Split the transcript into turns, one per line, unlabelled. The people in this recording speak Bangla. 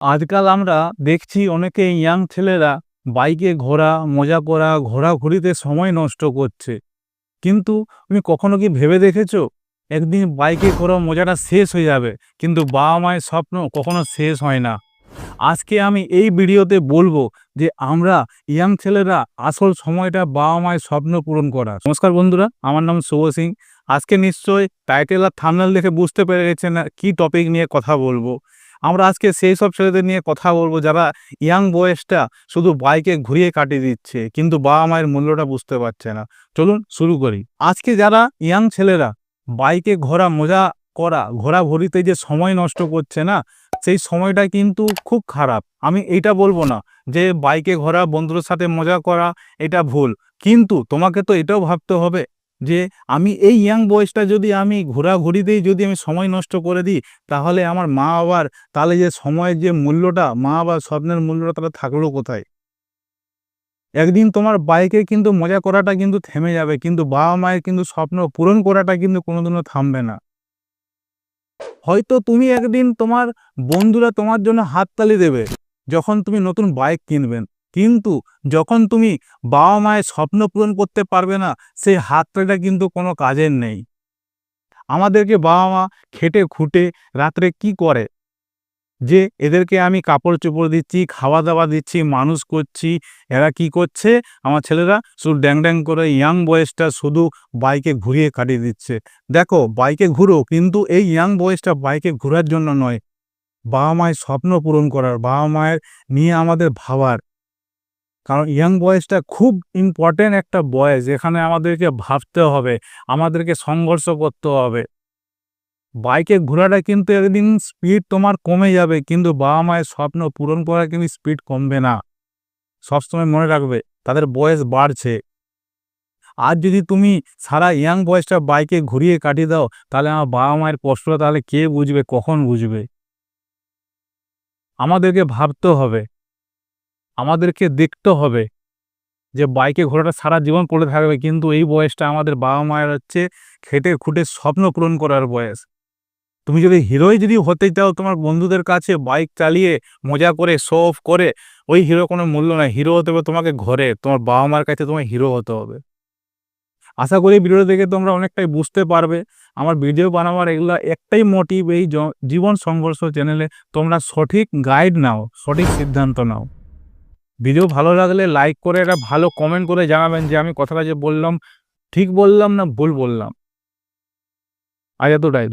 আজকাল আমরা দেখছি অনেকে ইয়াং ছেলেরা বাইকে ঘোরা, মজা করা, ঘোরাঘুরিতে সময় নষ্ট করছে। কিন্তু তুমি কখনো কি ভেবে দেখেছ? একদিন বাইকে ঘোরা মজাটা শেষ হয়ে যাবে, কিন্তু বাবা মায়ের স্বপ্ন কখনো শেষ হয় না। আজকে আমি এই ভিডিওতে বলব যে আমরা ইয়াং ছেলেরা আসল সময়টা বাবা মায়ের স্বপ্ন পূরণ করা নমস্কার বন্ধুরা, আমার নাম শুভ সিং। আজকে নিশ্চয়ই টাইটেল আর থামনেল দেখে বুঝতে পেরে গেছে না কি টপিক নিয়ে কথা বলব। আমরা আজকে সেই সব ছেলেদের নিয়ে কথা বলব যারা ইয়াং বয়সটা শুধু বাইকে ঘুরিয়ে কাটিয়ে দিচ্ছে, কিন্তু বাবা মায়ের মূল্যটা বুঝতে পারছে না। চলুন শুরু করি। আজকে যারা ইয়াং ছেলেরা বাইকে ঘোরা, মজা করা, ঘোরাঘুরিতে যে সময় নষ্ট করছে না, সেই সময়টা কিন্তু খুব খারাপ। আমি এইটা বলব না যে বাইকে ঘোরা, বন্ধুদের সাথে মজা করা, এটা ভুল। কিন্তু তোমাকে তো এটাও ভাবতে হবে যে আমি এই ইয়াং বয়সটা যদি আমি ঘোরাঘুরিতেই যদি আমি সময় নষ্ট করে দিই, তাহলে আমার মা বাবার, তাহলে যে সময়ের যে মূল্যটা, মা বাবার স্বপ্নের মূল্যটা তাহলে থাকল কোথায়? একদিন তোমার বাইকে কিন্তু মজা করাটা কিন্তু থেমে যাবে, কিন্তু বাবা মায়ের কিন্তু স্বপ্ন পূরণ করাটা কিন্তু কোনোদিনও থামবে না। হয়তো তুমি একদিন তোমার বন্ধুরা তোমার জন্য হাততালি দেবে, যখন তুমি নতুন বাইক কিনবেন। কিন্তু যখন তুমি বাবা মায়ের স্বপ্ন পূরণ করতে পারবে না, সেই হাততালিটা কিন্তু কোনো কাজের নেই। আমাদেরকে বাবা মা খেটে খুঁটে রাত্রে কি করে? যে এদেরকে আমি কাপড় চোপড় দিচ্ছি খাওয়া দাওয়া দিচ্ছি, মানুষ করছি, এরা কি করছে? আমার ছেলেরা শুধু ড্যাং ড্যাং করে ইয়াং বয়সটা শুধু বাইকে ঘুরিয়ে কাটিয়ে দিচ্ছে। দেখো, বাইকে ঘুরো, কিন্তু এই ইয়াং বয়সটা বাইকে ঘোরার জন্য নয়। বাবা মায়ের স্বপ্ন পূরণ করার, বাবা মায়ের নিয়ে আমাদের ভাবার। কারণ ইয়াং বয়সটা খুব ইম্পর্টেন্ট একটা বয়স এখানে আমাদেরকে ভাবতে হবে, আমাদেরকে সংঘর্ষ করতে হবে। বাইকে ঘোরাটা কিন্তু একদিন স্পিড তোমার কমে যাবে, কিন্তু বাবা মায়ের স্বপ্ন পূরণ করা কিন্তু স্পিড কমবে না। সবসময় মনে রাখবে, তাদের বয়স বাড়ছে। আর যদি তুমি সারা ইয়াং বয়সটা বাইকে ঘুরিয়ে কাটিয়ে দাও, তাহলে আমার বাবা মায়ের কষ্টটা তাহলে কে বুঝবে, কখন বুঝবে? আমাদেরকে ভাবতে হবে। আমাদেরকে দেখতে হবে যে বাইকে ঘোরাটা সারা জীবন পড়ে থাকবে, কিন্তু এই বয়সটা আমাদের বাবা মায়ের হচ্ছে খেটে খুঁটে স্বপ্ন পূরণ করার বয়স। তুমি যদি হিরোই যদি হতে চাও, তোমার বন্ধুদের কাছে বাইক চালিয়ে মজা করে, শো অফ করে, ওই হিরো কোনো মূল্য নয় হিরো হতে হবে তোমাকে ঘরে, তোমার বাবা মার কাছে তোমার হিরো হতে হবে। আশা করি ভিডিও দেখে তোমরা অনেকটাই বুঝতে পারবে। আমার ভিডিও বানাবার এগুলো একটাই মোটিভ এই জীবন সংঘর্ষ চ্যানেলে তোমরা সঠিক গাইড নাও, সঠিক সিদ্ধান্ত নাও। ভিডিও ভালো লাগলে লাইক করে একটা ভালো কমেন্ট করে জানাবেন যে আমি কথাটা যে বললাম, ঠিক বললাম না ভুল বললাম? আজ এতটাই।